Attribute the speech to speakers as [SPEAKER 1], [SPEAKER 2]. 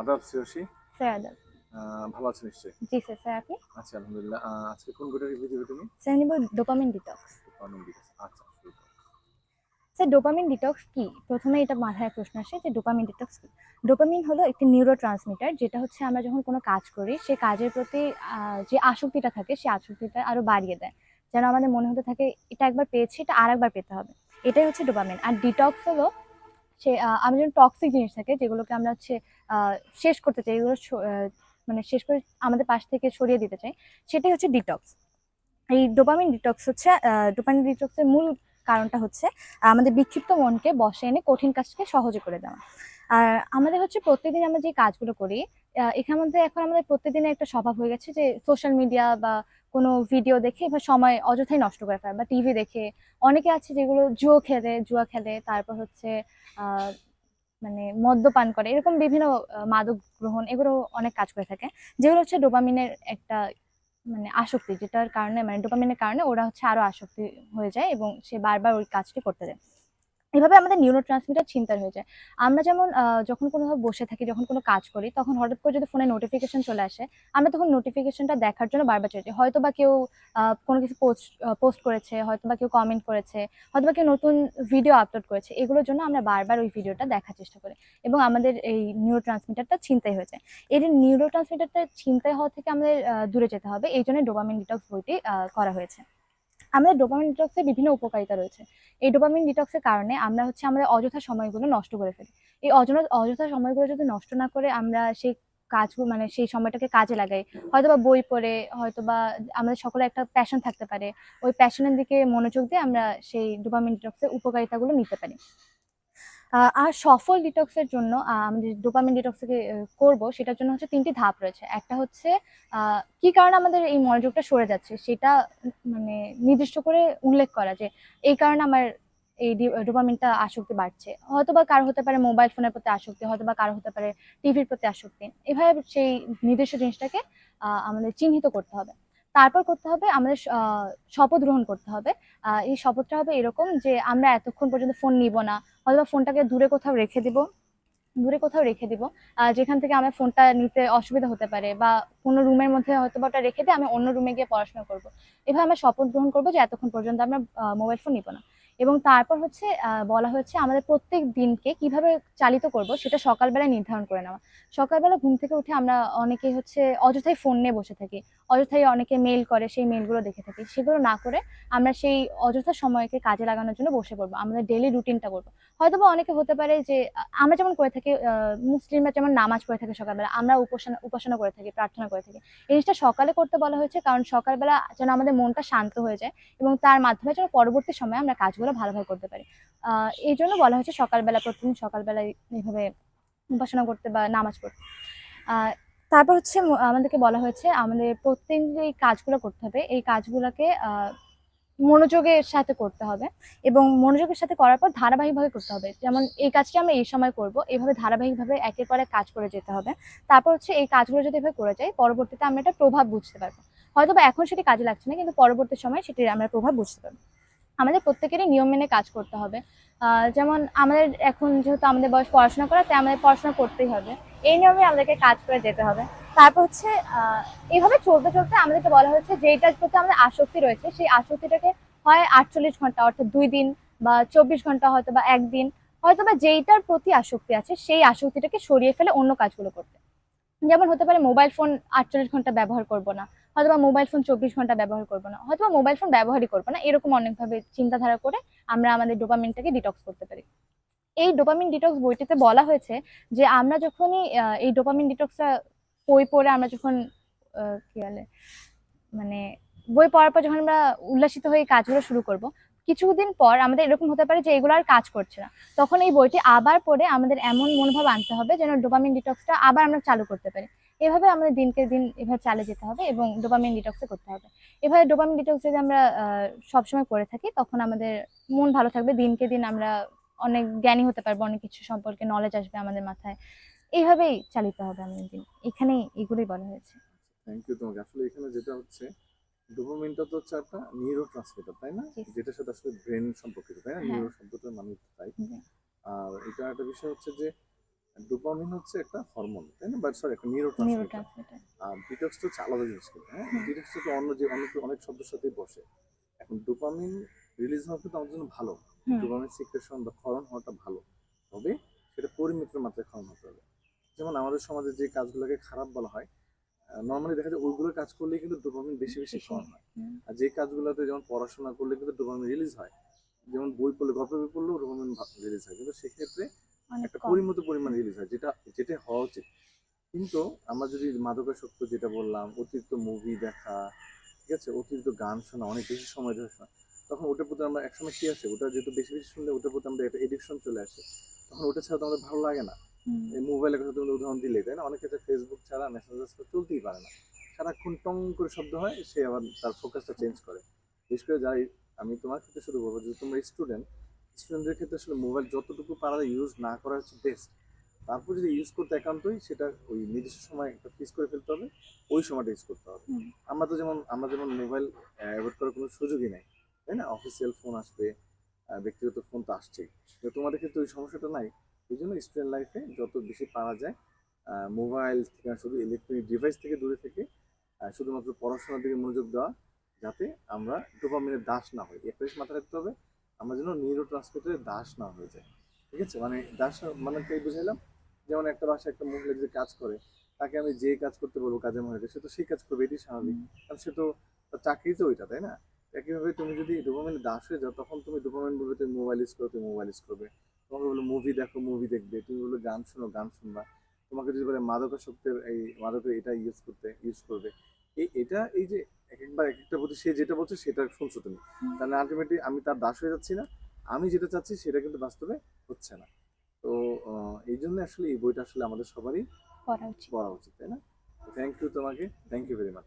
[SPEAKER 1] আদাব শ্রেয়সী।
[SPEAKER 2] স্যার আদাব।
[SPEAKER 1] ভালো আছেন নিশ্চয়ই?
[SPEAKER 2] জি স্যার স্যার আপনি?
[SPEAKER 1] আচ্ছা আলহামদুলিল্লাহ। আজকে কোন বইটা রিভিউ দেবে তুমি?
[SPEAKER 2] স্যার নিব ডোপামিন ডিটক্স
[SPEAKER 1] Dopamine detox। আচ্ছা
[SPEAKER 2] স্যার ডোপামিন ডিটক্স কি? প্রথমে এটা মাথায় প্রশ্ন আসে যে ডোপামিন ডিটক্স কি? ডোপামিন হলো একটি নিউরো ট্রান্সমিটার যেটা হচ্ছে আমরা যখন কোনো কাজ করি সে কাজের প্রতি যে আসক্তিটা থাকে সেই আসক্তিটা আরও বাড়িয়ে দেয়। যেন আমাদের মনে হতে থাকে এটা একবার পেয়েছি এটা আর একবার পেতে হবে। এটাই হচ্ছে ডোপামিন আর ডিটক্স হলো সে আমি যেন টক্সিক জিনিস থাকে, যেগুলোকে আমরা হচ্ছে শেষ করতে চাই, এগুলো মানে শেষ করে আমাদের পাশ থেকে সরিয়ে দিতে চাই, সেটাই হচ্ছে ডিটক্স এই ডোপামিন ডিটক্স হচ্ছে ডোপামিন ডিটক্সের মূল কারণটা হচ্ছে, আমাদের বিক্ষিপ্ত মনকে বসে এনে কঠিন কাজকে সহজে করে দেওয়া। আর আমাদের হচ্ছে প্রত্যেকদিন আমরা যে কাজগুলো করি আহ, এখানের মধ্যে এখন আমাদের প্রত্যেকদিনের একটা স্বভাব হয়ে গেছে যে সোশ্যাল মিডিয়া বা কোনো ভিডিও দেখে বা সময় অযথাই নষ্ট করে ফেলে বা টিভি দেখে। অনেকে আছে যেগুলো জুয়ো খেলে জুয়া খেলে তারপর হচ্ছে মানে মদ্যপান করে। এরকম বিভিন্ন মাদক গ্রহণ এগুলো অনেক কাজ করে থাকে। যেগুলো হচ্ছে ডোপামিনের একটা মানে আসক্তি যেটার কারণে মানে ডোপামিনের কারণে ওরা হচ্ছে আরও আসক্তি হয়ে যায় এবং সে বারবার ওই কাজটি করতে যায় এভাবে আমাদের নিউরো ট্রান্সমিটার চিন্তার হয়ে যায়। আমরা যেমন যখন কোনোভাবে বসে থাকি, যখন কোনো কাজ করি, তখন হঠাৎ করে যদি ফোনে নোটিফিকেশন চলে আসে, আমরা তখন নোটিফিকেশনটা দেখার জন্য বারবার চাইছি হয়তো বা কেউ কোনো কিছু পোস্ট পোস্ট করেছে হয়তো বা কেউ কমেন্ট করেছে হয়তো বা কেউ নতুন ভিডিও আপলোড করেছে, এগুলোর জন্য আমরা বারবার ওই ভিডিওটা দেখার চেষ্টা করি এবং আমাদের এই নিউরো ট্রান্সমিটারটা চিন্তাই হয়ে যায়। এই নিউরো ট্রান্সমিটারটা চিন্তায় হওয়া থেকে আমাদের দূরে যেতে হবে। এই জন্য ডোপামিন ডিটক্স বইটি করা হয়েছে। আমাদের ডোপামিন ডিটক্সের বিভিন্ন উপকারিতা রয়েছে। এই ডোপামিন ডিটক্সের কারণে আমরা হচ্ছে আমাদের অযথা সময়গুলো নষ্ট করে ফেলি। এই অযথা অযথা সময়গুলো যদি নষ্ট না করে আমরা সেই কাজ মানে সেই সময়টাকে কাজে লাগাই। হয়তো বা বই পড়ে হয়তো বা আমাদের সকলে একটা প্যাশন থাকতে পারে। ওই প্যাশনের দিকে মনোযোগ দিয়ে আমরা সেই ডোপামিন ডিটক্সের উপকারিতাগুলো নিতে পারি। আর সফল ডিটক্সের জন্য আহ, আমাদের ডোপামিন ডিটক্সকে করব সেটার জন্য হচ্ছে তিনটি ধাপ রয়েছে। একটা হচ্ছে কি কারণে আমাদের এই মনোযোগটা সরে যাচ্ছে সেটা মানে নির্দিষ্ট করে উল্লেখ করা যে এই কারণে আমার এই ডোপামিনটা আসক্তি বাড়ছে। হয়তো বা কারও হতে পারে মোবাইল ফোনের প্রতি আসক্তি হয়তো বা কারও হতে পারে টিভির প্রতি আসক্তি। এভাবে সেই নির্দিষ্ট জিনিসটাকে আমাদের চিহ্নিত করতে হবে। তারপর করতে হবে আমাদের শপথ গ্রহণ করতে হবে। এই শপথটা হবে এরকম যে আমরা এতক্ষণ পর্যন্ত ফোন নিব না। অথবা ফোনটাকে দূরে কোথাও রেখে দিব। দূরে কোথাও রেখে দিব। যেখান থেকে আমার ফোনটা নিতে অসুবিধা হতে পারে বা কোনো রুমের মধ্যে হয়তো বা ওটা রেখে দিয়ে আমি অন্য রুমে গিয়ে পড়াশোনা করব। এভাবে আমরা শপথ গ্রহণ করব যে এতক্ষণ পর্যন্ত আমরা মোবাইল ফোন নিব না। এবং তারপর হচ্ছে বলা হচ্ছে আমাদের প্রত্যেক দিনকে কীভাবে চালিত করব সেটা সকালবেলায় নির্ধারণ করে নেওয়া। সকালবেলা ঘুম থেকে উঠে আমরা অনেকেই হচ্ছে অযথাই ফোন নিয়ে বসে থাকি। অযথাই অনেকে মেল করে, সেই মেলগুলো দেখে থাকি। সেগুলো না করে আমরা সেই অযথা সময়কে কাজে লাগানোর জন্য বসে পড়ব, আমাদের ডেলি রুটিনটা করব। হয়তো বা অনেকে হতে পারে যে, আমরা যেমন করে থাকি মুসলিমরা যেমন নামাজ পড়ে থাকে সকালবেলা, আমরা উপাসনা উপাসনা করে থাকি, প্রার্থনা করে থাকি। এই জিনিসটা সকালে করতে বলা হয়েছে কারণ সকালবেলা যেন আমাদের মনটা শান্ত হয়ে যায় এবং তার মাধ্যমে যেন পরবর্তী সময়ে আমরা কাজগুলো ভালোভাবে করতে পারি। এই জন্য বলা হয়েছে সকালবেলা প্রতিদিন সকালবেলায় এইভাবে উপাসনা করতে বা নামাজ পড়তে। তারপর হচ্ছে আমাদেরকে বলা হয়েছে আমাদের প্রত্যেক যে কাজগুলো করতে হবে, এই কাজগুলোকে মনোযোগের সাথে করতে হবে এবং মনোযোগের সাথে করার পর ধারাবাহিকভাবে করতে হবে। যেমন এই কাজটি আমরা এই সময় করব এইভাবে ধারাবাহিকভাবে একের পর এক কাজ করে যেতে হবে। তারপর হচ্ছে এই কাজগুলো যদি এভাবে করে যাই, পরবর্তীতে আমরা এটা প্রভাব বুঝতে পারব। হয়তো বা এখন সেটি কাজে লাগছে না, কিন্তু পরবর্তী সময় সেটির আমরা প্রভাব বুঝতে পারব। আমাদের প্রত্যেকেরই নিয়ম মেনে কাজ করতে হবে। যেমন আমাদের এখন যেহেতু আমাদের বয়স পড়াশোনা করা, তাই আমাদের পড়াশোনা করতেই হবে। এই নিয়মে আমাদেরকে কাজ করে যেতে হবে। তারপর হচ্ছে এইভাবে চলতে চলতে আমাদেরকে বলা হয়েছে যেটার প্রতি আমাদের আসক্তি রয়েছে। সেই আসক্তিটাকে হয় আটচল্লিশ ঘণ্টা, অর্থাৎ দুই দিন বা চব্বিশ ঘণ্টা হয়তো বা একদিন হয়তো বা যেইটার প্রতি আসক্তি আছে, সেই আসক্তিটাকে সরিয়ে ফেলে অন্য কাজগুলো করতে। যেমন হতে পারে মোবাইল ফোন আটচল্লিশ ঘণ্টা ব্যবহার করব না। হয়তো বা মোবাইল ফোন চব্বিশ ঘণ্টা ব্যবহার করব না হয়তো বা মোবাইল ফোন ব্যবহারই করব না, এরকম অনেকভাবে চিন্তাধারা করে আমরা আমাদের ডোপামিনটাকে ডিটক্স করতে পারি। এই ডোপামিন ডিটক্স বইটিতে বলা হয়েছে যে আমরা যখনই এই ডোপামিন ডিটক্সটা বই পড়ে আমরা যখন কি বলে মানে বই পড়ার পর যখন আমরা উল্লাসিত হয়ে কাজগুলো শুরু করব, কিছুদিন পর আমাদের এরকম হতে পারে যে এগুলো আর কাজ করছে না। তখন এই বইটি আবার পড়ে আমাদের এমন মনোভাব আনতে হবে যেন ডোপামিন ডিটক্সটা আবার আমরা চালু করতে পারি। এভাবে আমাদের দিনকে দিন এভাবে চালিয়ে যেতে হবে এবং ডোপামিন ডিটক্সে করতে হবে। এভাবে ডোপামিন ডিটক্স যদি আমরা সবসময় করে থাকি তখন আমাদের মন ভালো থাকবে দিনকে দিন আমরা অনেক জ্ঞানী হতে পারব অনেক কিছু সম্পর্কে নলেজ আসবে আমাদের মাথায়। এইভাবেই চালিত হবে আমাদের দিন। এখানেই এগুলোই বলা হয়েছে।
[SPEAKER 1] থ্যাংক ইউ তোমাকে। আসলে এখানে যেটা হচ্ছে ডোপামিনটা তো হচ্ছে একটা নিউরো ট্রান্সমিটার তাই না? যেটার সাথে আসলে ব্রেন সম্পর্কিত তাই না। নিউরো শব্দটার মানে তো তাই। আর এটা একটা বিষয় হচ্ছে যে ডোপামিন হচ্ছে একটা হরমোন তাই না? বাট সরি একটা নিউরো
[SPEAKER 2] নিউরো
[SPEAKER 1] আর ডিটক্স তো আলাদা জিনিস কিন্তু হ্যাঁ। ডিটক্স তো অন্য যে অনেক অনেক শব্দের সাথেই বসে। এখন ডোপামিন রিলিজ হওয়া কিন্তু আমাদের জন্য ভালো। ডোপামিন সিক্রেশন বা ক্ষরণ হওয়াটা ভালো। তবে সেটা পরিমিত মাত্রায় ক্ষরণ হতে হবে। যেমন আমাদের সমাজে যে কাজগুলোকে খারাপ বলা হয় নর্মালি দেখা যায় ওইগুলো কাজ করলে কিন্তু ডোপামিন বেশি বেশি। ক্ষরণ হয়। আর যে কাজগুলোতে যেমন পড়াশোনা করলে কিন্তু ডোপামিন রিলিজ হয় যেমন বই পড়লে গল্প বই পড়লেও ডোপামিন রিলিজ হয়। কিন্তু সেক্ষেত্রে একটা পরিমিত পরিমাণ রিলিজ হয় যেটা যেটা হওয়া উচিত। কিন্তু আমরা যদি মাদকাসক্ত যেটা বললাম অতিরিক্ত মুভি দেখা ঠিক আছে? অতিরিক্ত গান শোনা অনেক বেশি সময় ধরে শোনা তখন ওটার প্রতি আমরা একসময় কি আসে? ওটা যেহেতু বেশি বেশি শুনলে ওটার প্রতি আমরা একটা এডিকশন চলে আসে। তখন ওটা ছাড়া তো আমাদের ভালো লাগে না। এই মোবাইলের কথা তুমি উদাহরণ দিলে তাই না? অনেকে ফেসবুক ছাড়া মেসেঞ্জার ছাড়া চলতেই পারে না। সারাক্ষণ টং করে শব্দ হয় সে আবার তার ফোকাসটা চেঞ্জ করে। বিশেষ করে যাই আমি তোমার ক্ষেত্রে শুরু করব যে তোমরা স্টুডেন্ট স্টুডেন্টদের ক্ষেত্রে আসলে মোবাইল যতটুকু পারা ইউজ না করা হচ্ছে বেস্ট তারপর যদি ইউজ করতে একান্তই সেটা ওই নির্দিষ্ট সময় একটা ফিক্স করে ফেলতে হবে ওই সময়টা ইউজ করতে হবে। আমরা তো যেমন আমরা যেমন মোবাইল অ্যাভয়েড করার কোনো সুযোগই নেই তাই না? অফিসিয়াল ফোন আসবে ব্যক্তিগত ফোন তো আসছেই। তো তোমাদের ক্ষেত্রে ওই সমস্যাটা নাই। এই জন্য স্টুডেন্ট লাইফে যত বেশি পারা যায় মোবাইল থেকে শুধু ইলেকট্রনিক ডিভাইস থেকে দূরে থেকে শুধুমাত্র পড়াশোনার দিকে মনোযোগ দেওয়া যাতে আমরা ডোপামিনের দাস না হই। একটা মাথায় রাখতে হবে আমরা যেন নিউরো ট্রান্সমিটারের দাস না হয়ে যায়। ঠিক আছে? মানে দাস মানে কি বুঝাইলাম? যেমন একটা বাসায় একটা মহিলা যদি কাজ করে তাকে আমি যে কাজ করতে বলব কাজের মহিলাকে সে তো সেই কাজ করবে এটি স্বাভাবিক। কারণ সে তো চাকরি তো ওইটা তাই না? একইভাবে তুমি যদি ডোপামিনের দাস হয়ে যাও তখন তুমি ডোপামিন বলবে তুমি মোবাইল ইউজ করো তুমি মোবাইল ইউজ করবে। তোমাকে বলো মুভি দেখো মুভি দেখবে। তুমি বলো গান শোনো গান শুনবা। তোমাকে যদি বলে মাদকাসক্তের এই মাদকের এটা ইউজ করতে ইউজ করবে। এই এটা এই যে এক একবার এক একটা প্রতি সে যেটা বলছে সেটা শুনছো তুমি তাহলে আলটিমেটলি আমি তার দাস হয়ে যাচ্ছি না। আমি যেটা চাচ্ছি সেটা কিন্তু বাস্তবে হচ্ছে না। তো এই জন্য আসলে এই বইটা আসলে আমাদের সবারই
[SPEAKER 2] পড়া উচিত।
[SPEAKER 1] পড়া উচিত তাই না? থ্যাংক ইউ তোমাকে। Thank you very much